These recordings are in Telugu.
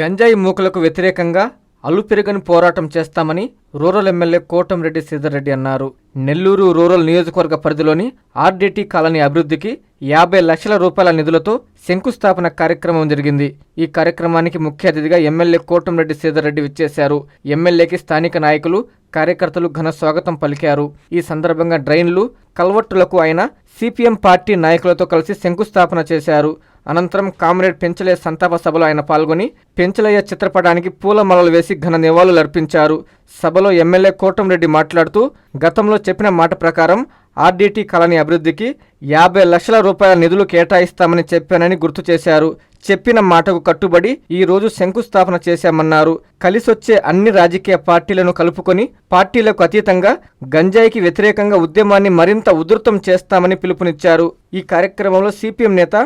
గంజాయి మూకలకు వ్యతిరేకంగా అలుపెరగని పోరాటం చేస్తామని రూరల్ ఎమ్మెల్యే కోటంరెడ్డి శ్రీధర్రెడ్డి అన్నారు. నెల్లూరు రూరల్ నియోజకవర్గ పరిధిలోని ఆర్డీటీ కాలనీ అభివృద్ధికి యాభై లక్షల రూపాయల నిధులతో శంకుస్థాపన కార్యక్రమం జరిగింది. ఈ కార్యక్రమానికి ముఖ్య అతిథిగా ఎమ్మెల్యే కోటంరెడ్డి శ్రీధర్రెడ్డి విచ్చేశారు. ఎమ్మెల్యేకి స్థానిక నాయకులు కార్యకర్తలు ఘన స్వాగతం పలికారు. ఈ సందర్భంగా డ్రైన్లు కల్వర్టులకు ఆయన సిపిఎం పార్టీ నాయకులతో కలిసి శంకుస్థాపన చేశారు. అనంతరం కామ్రేడ్ పెంచలయ్య సంతాప సభలో ఆయన పాల్గొని పెంచలయ్య చిత్రపటానికి పూలమాలలు వేసి ఘన నివాళులర్పించారు సభలో ఎమ్మెల్యే కోటంరెడ్డి మాట్లాడుతూ గతంలో చెప్పిన మాట ప్రకారం ఆర్డీటీ కాలనీ అభివృద్ధికి యాభై లక్షల రూపాయల నిధులు కేటాయిస్తామని చెప్పానని గుర్తు చేశారు. చెప్పిన మాటకు కట్టుబడి ఈ రోజు శంకుస్థాపన చేశామన్నారు. కలిసొచ్చే అన్ని రాజకీయ పార్టీలను కలుపుకొని పార్టీలకు అతీతంగా గంజాయికి వ్యతిరేకంగా ఉద్యమాన్ని మరింత ఉధృతం చేస్తామని పిలుపునిచ్చారు. ఈ కార్యక్రమంలో సిపిఎం నేత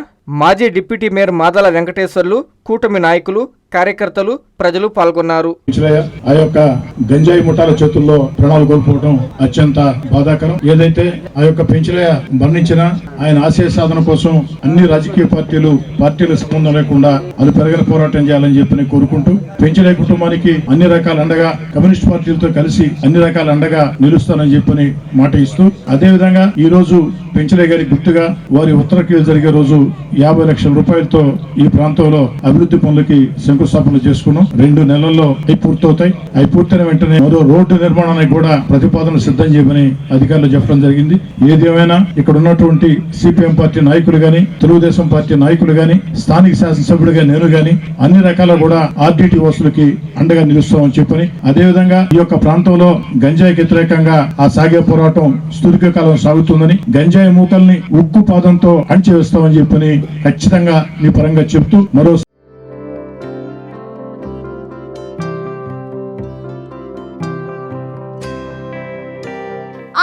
మాజీ డిప్యూటీ మేయర్ మాదాల వెంకటేశ్వర్లు కూటమి నాయకులు కార్యకర్తలు ప్రజలు పాల్గొన్నారు. ఆ యొక్క గంజాయి ముఠాల చేతుల్లో ప్రాణాలు కోల్పోవడం అత్యంత బాధాకరం. ఏదైతే ఆ యొక్క పెంచలయ్య మరణించిన ఆయన ఆశయ సాధన కోసం అన్ని రాజకీయ పార్టీలు పార్టీల స్పందన లేకుండా అది పెరగని పోరాటం చేయాలని చెప్పి కోరుకుంటూ పెంచలయ్య కుటుంబానికి అన్ని రకాల అండగా కమ్యూనిస్ట్ పార్టీలతో కలిసి అన్ని రకాల అండగా నిలుస్తానని చెప్పని మాట ఇస్తూ అదే విధంగా ఈ రోజు పెంచలయ్య గారి గుర్తుగా వారి ఉత్తరకి జరిగే రోజు యాభై లక్షల రూపాయలతో ఈ ప్రాంతంలో అభివృద్ధి పనులకి శంకుస్థాపన చేసుకున్నాం. రెండు నెలల్లో అవి పూర్తవుతాయి. అవి పూర్తయిన వెంటనే మరో రోడ్డు నిర్మాణానికి కూడా ప్రతిపాదన సిద్ధం చేయమని అధికారులు చెప్పడం జరిగింది. ఏది ఏమైనా ఇక్కడ ఉన్నటువంటి సిపిఎం పార్టీ నాయకులు గాని తెలుగుదేశం పార్టీ నాయకులు గాని స్థానిక శాసనసభ్యులుగా నేను గాని అన్ని రకాల కూడా ఆర్డీటీ వస్తువులకి అండగా నిలుస్తామని చెప్పని అదేవిధంగా ఈ యొక్క ప్రాంతంలో గంజాయికి వ్యతిరేకంగా ఆ సాగే పోరాటం సుదీర్ఘకాలం సాగుతుందని గంజాయి మూకల్ని ఉక్కు పాదంతో అణచివేస్తామని చెప్పని ఖచ్చితంగా మీ పరంగా చెప్తూ మరో